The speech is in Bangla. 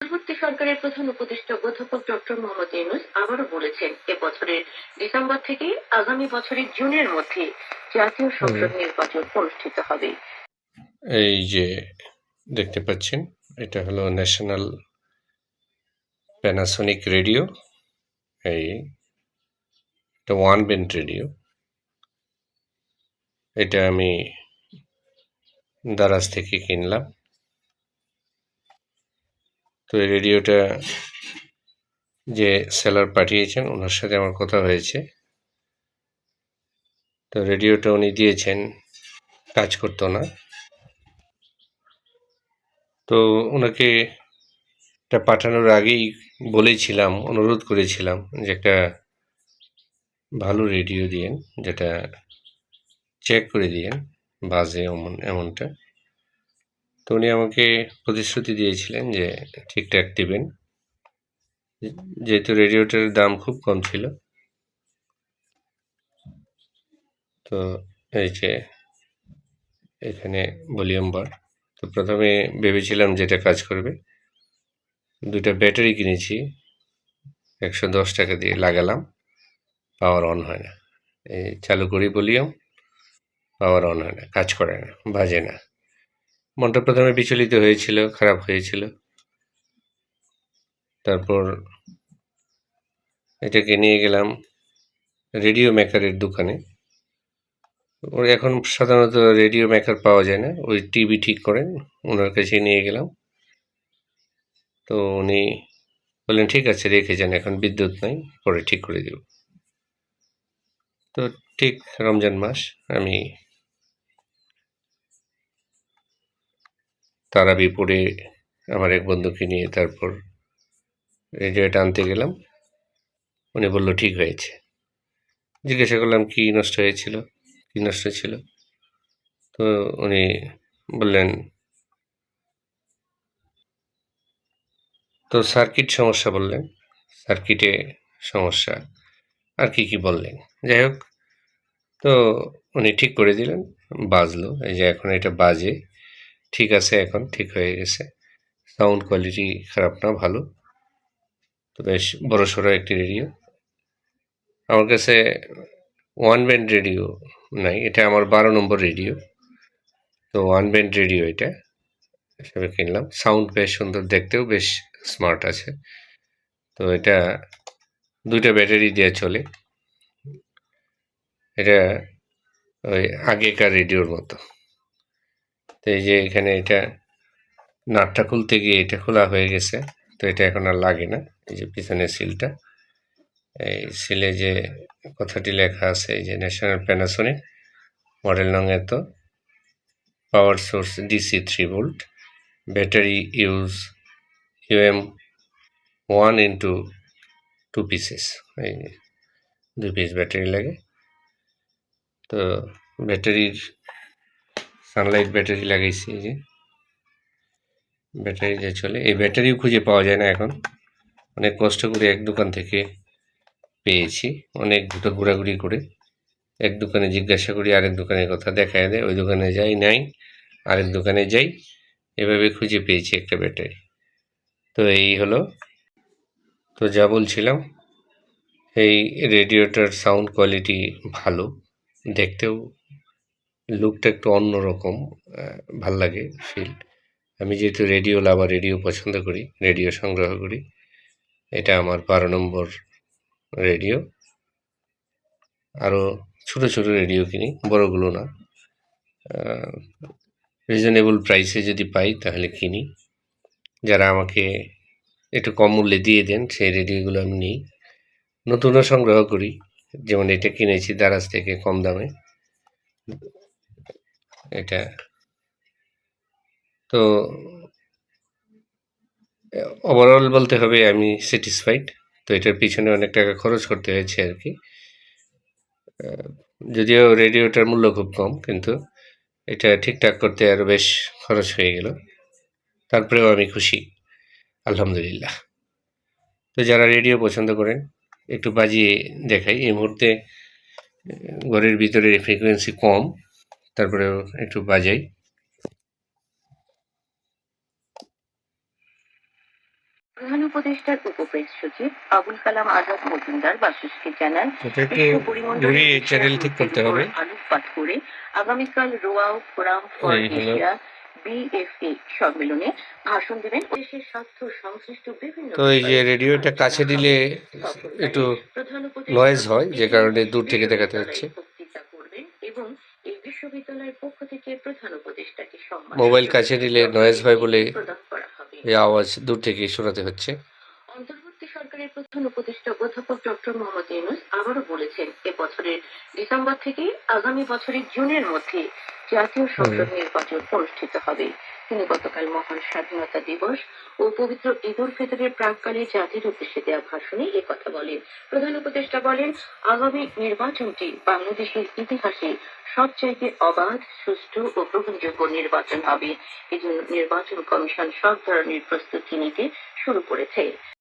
পরবর্তী সরকারের প্রধান উপদেষ্টা অধ্যাপক ডক্টর মোহাম্মদ ইউনুস আবারও বলেছেন এ বছরের ডিসেম্বর থেকে আগামী বছরের জুনের মধ্যে জাতীয় সংসদ নির্বাচন অনুষ্ঠিত হবে। এই যে দেখতে পাচ্ছেন এটা হলো ন্যাশনাল প্যানাসোনিক রেডিও এই এটা ওয়ান বেন্ট রেডিও। এটা আমি দারাজ থেকে কিনলাম। তো এই রেডিওটা যে সেলার পাঠিয়েছেন, ওনার সাথে আমার কথা হয়েছে। তো রেডিওটা উনি দিয়েছেন, কাজ করতো না। তো ওনাকে এটা পাঠানোর আগেই বলেছিলাম, অনুরোধ করেছিলাম যে একটা ভালো রেডিও দিয়েন, যেটা চেক করে দিয়েন, বাজে এমন, এমনটা। তো উনি আমাকে প্রতিশ্রুতি দিয়েছিলেন যে ঠিকঠাক দিবেন। যেহেতু রেডিওটার দাম খুব কম ছিল। তো এই যে এখানে ভলিউম বার। তো প্রথমে ভেবেছিলাম যেটা কাজ করবে। দুটা ব্যাটারি কিনেছি। একশো দশ টাকা দিয়ে লাগালাম। পাওয়ার অন হয় না। এই চালু করি ভলিউম, পাওয়ার অন হয় না, কাজ করে না, বাজে না। মনটা প্রথমে বিচলিত হয়েছিল, খারাপ হয়েছিল। তারপর এটাকে নিয়ে গেলাম রেডিও মেকারের দোকানে। ওর এখন সাধারণত রেডিও মেকার পাওয়া যায় না, ওই টিভি ঠিক করেন, ওনার কাছে নিয়ে গেলাম। তো উনি বললেন, ঠিক আছে, রেখে যান, এখন বিদ্যুৎ নাই, পরে ঠিক করে দেব। তো ঠিক রমজান মাস, আমি তারাবি পড়ে আমার এক বন্ধুকে নিয়ে তারপর রেডিওটা আনতে গেলাম। উনি বলল, ঠিক হয়েছে। জিজ্ঞাসা করলাম, কি নষ্ট হয়েছিল? কি নষ্ট ছিল? তো উনি বললেন তো সার্কিট সমস্যা, বললেন। সার্কিটে সমস্যা, আর কি কি বললেন? যাই হোক, তো উনি ঠিক করে দিলেন, বাজলো। এই যে এখন এটা বাজে। ঠিক আছে এখন, ঠিক হয়ে গেছে। সাউন্ড কোয়ালিটি খারাপ না, ভালো। তো বেশ বড় সড়ো একটি রেডিও আমার কাছে ওয়ান ব্যান্ড রেডিও নাই, এটা আমার বারো নম্বর রেডিও তো ওয়ান ব্যান্ড রেডিও এটা হিসেবে কিনলাম। সাউন্ড বেশ সুন্দর, দেখতেও বেশ স্মার্ট আছে। তো এটা দুইটা ব্যাটারি দিয়ে চলে। এটা ওই আগেকার রেডিওর মতো। তো এই যে এখানে এটা নাটটা খুলতে গিয়ে এটা খোলা হয়ে গেছে, তো এটা এখন আর লাগে না। এই যে পিছনের সিলটা, এই সিলে যে কথাটি লেখা আছে, এই যে ন্যাশনাল প্যানাসোনিক মডেল নং এত power source DC three volt battery use UM one into two pieces এই দুই পিস ব্যাটারি লাগে। তো ব্যাটারির সানলাইট ব্যাটারি লাগাইছি এই যে। ব্যাটারি যে চলে, এই ব্যাটারিও খুঁজে পাওয়া যায় না এখন। অনেক কষ্ট করে এক দোকান থেকে পেয়েছি, অনেক দুটো ঘোরাঘুরি করে। এক দোকানে জিজ্ঞাসা করি, আরেক দোকানের কথা দেখায় দেয়, ওই দোকানে যাই, নাই, আরেক দোকানে যাই, এভাবে খুঁজে পেয়েছি একটা ব্যাটারি তো এই হলো। তো যা বলছিলাম, এই রেডিওটার সাউন্ড কোয়ালিটি ভালো, দেখতেও লুকটা একটু অন্যরকম ভালো লাগে ফিল আমি যেহেতু রেডিও লাভার রেডিও পছন্দ করি রেডিও সংগ্রহ করি, এটা আমার বারো নম্বর রেডিও আরও ছোট ছোট রেডিও কিনি, বড়গুলো না। রিজনেবল প্রাইসে যদি পাই তাহলে কিনি। যারা আমাকে একটু কম মূল্যে দিয়ে দেন, সেই রেডিওগুলো আমি নিই। নতুনও সংগ্রহ করি, যেমন এটা কিনেছি দারাজ থেকে কম দামে। এটা। তো ওভারঅল বলতে হবে আমি স্যাটিসফাইড তো এটার পিছনে অনেক টাকা খরচ করতে হয়েছে আর কি। যদিও রেডিওটার মূল্য খুব কম, কিন্তু এটা ঠিকঠাক করতে আরও বেশ খরচ হয়ে গেল। তারপরেও আমি খুশি, আলহামদুলিল্লাহ। তো যারা রেডিও পছন্দ করেন, একটু বাজিয়ে দেখাই। এই মুহূর্তে ঘরের ভিতরে ফ্রিকোয়েন্সি কম। তারপরেও একটু বাজাই। প্রধান উপদেষ্টার উপপ্রেস সচিব আবুল কালাম আজাদ মজুমদার বাসুসকে জানান চ্যানেল ঠিক করতে হবে। আলোকপাত করে আগামীকাল রোয়াও ফোরাম ফর এশিয়া বিএফএ সম্মেলনে ভাষণ দেবেন। দেশের স্বার্থ সংশ্লিষ্ট বিভিন্ন তো এই যে রেডিওটা কাছে দিলে একটু নয়েজ হয় যে কারণে দূর থেকে দেখাতে হচ্ছে। প্রধান উপদেষ্টাকে সম্মান মোবাইল কাছে নিলে নয়েজ হয় বলে এই আওয়াজ দূর থেকে শোনাতে হচ্ছে। অন্তর্বর্তী সরকারের প্রধান উপদেষ্টা অধ্যাপক ডক্টর মোহাম্মদ ইউনুস আবারও বলেছেন এ বছরের ডিসেম্বর থেকে আগামী বছরের জুনের মধ্যে জাতীয় সংসদ নির্বাচন অনুষ্ঠিত হবে। তিনি গতকাল মহান স্বাধীনতা দিবস ও পবিত্র ঈদ উল ফিতরের প্রাককালে জাতির উদ্দেশ্যে দেওয়া ভাষণে এ কথা বলেন। প্রধান উপদেষ্টা বলেন, আগামী নির্বাচনটি বাংলাদেশের ইতিহাসে সবচাইতে অবাধ, সুষ্ঠু ও গ্রহণযোগ্য নির্বাচন হবে। এজন্য নির্বাচন কমিশন সব ধরনের প্রস্তুতি নিতে শুরু করেছে।